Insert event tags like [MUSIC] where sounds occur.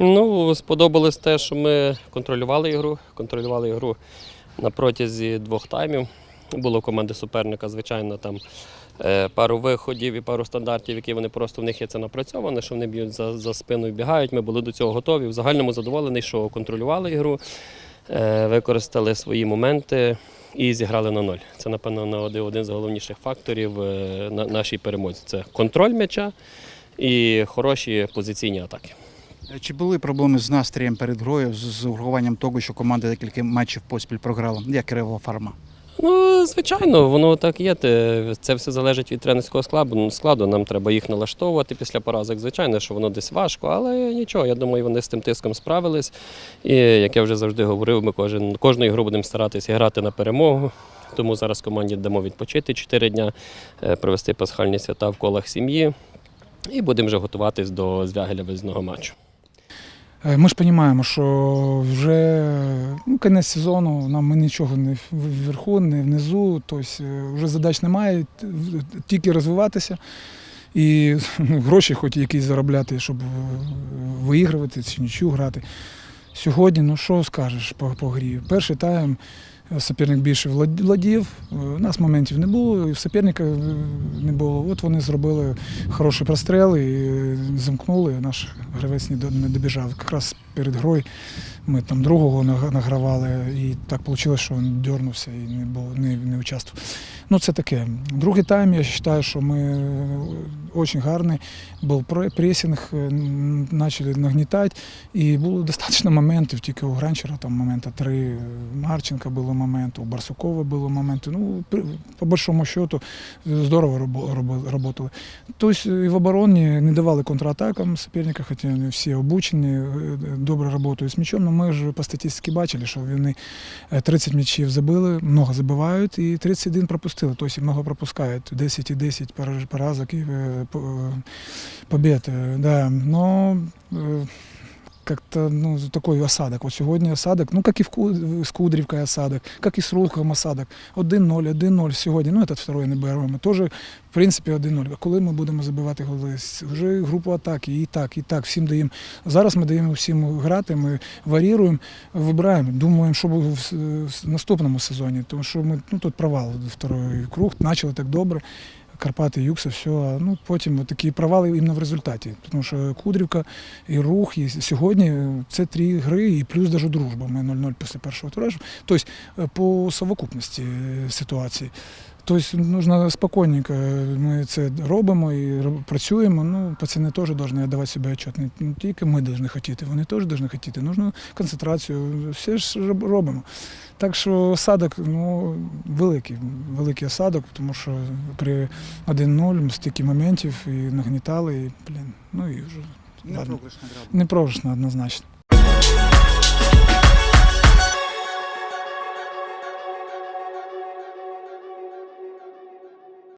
Ну, сподобалось те, що ми контролювали ігру. Контролювали ігру на протязі двох таймів. Було команди суперника, звичайно, там е, пару виходів і пару стандартів, які вони просто в них є це напрацьоване, що вони б'ють за, за спину і бігають. Ми були до цього готові. В загальному задоволений, що контролювали ігру, е, використали свої моменти і зіграли на ноль. Це, напевно, на один, з головніших факторів е, на нашій перемозі. Це контроль м'яча і хороші позиційні атаки. Чи були проблеми з настроєм перед грою, з- урахуванням того, що команда декілька матчів поспіль програла, як Кирилова фарма? Ну, звичайно, воно так є. Це все залежить від тренерського складу. Складу. Нам треба їх налаштовувати після поразок. Звичайно, що воно десь важко, але нічого. Я думаю, вони з тим тиском справились. І як я вже завжди говорив, ми кожен, кожну ігру будемо старатися грати на перемогу. Тому зараз команді дамо відпочити 4 дня, е, провести пасхальні свята в колах сім'ї. І будемо вже готуватись до звягеля виїзного матчу. Е, Ми ж розуміємо, що вже ну, кінець сезону, нам ми нічого не вверху, не внизу, тобто вже задач немає, тільки розвиватися і [LAUGHS] ну, гроші хоч якісь заробляти, щоб е, виігрувати чи нічого грати. Сьогодні, ну що скажеш по, по грі? Перший тайм е, суперник більше владів, е, у нас моментів не було, і суперника е, не було. От вони зробили хороший простріл і замкнули. Наш гравець не добіжав. Якраз перед грою ми там другого награвали, і так вийшло, що він дернувся і не, був, не, не участвував. Ну, це таке. Другий тайм, я вважаю, що ми е, дуже гарний. Був пресінг, е, почали нагнітати, і було достатньо моментів, тільки у Гранчера там момента три, е, Марченка було момент, у Барсукова було моменти. Ну, по большому счету, е, здорово робо- Тобто і в обороні не давали контратакам суперника, хоча вони всі обучені, е, добре працюють з м'ячом. Але ми ж по статистиці бачили, що вони е, 30 м'ячів забили, много забивають і 31 пропустили. Тобто много пропускають. 10 і 10 пораж- поразок і е, е, побед. Е, Да. Но е, как-то ну, такой осадок. Вот сегодня осадок, ну, как и в Кудрівкою осадок, как и с Рухом осадок. 1-0, 1-0 сьогодні. Ну, этот второй не беремо. Тоже, в принципі, 1-0. А коли ми будемо забивати голи? Вже групу атаки, і так, і так, всім даємо. Зараз ми даємо всім грати, ми варіруємо, вибираємо, думаємо, що буде в наступному сезоні. Тому що ми, ну, тут провал, второй круг, почали так добре. Карпати, Юкса, все. Ну потім такі провали іменно в результаті. Тому що Кудрівка і рух, і сьогодні це три гри, і плюс навіть дружба. Ми 0-0 після першого туру. Тобто е, по совокупності е, ситуації. Тобто нужно спокійненько, ми це робимо і працюємо. Ну, пацани теж повинні давати собі отчет. Не тільки ми повинні хотіти, вони теж повинні хотіти. Нужно концентрацію, все ж робимо. Так що осадок ну, великий, великий осадок, тому що при 1-0 стільки моментів і нагнітали, і, блін, ну і вже ладно. Не програшно однозначно.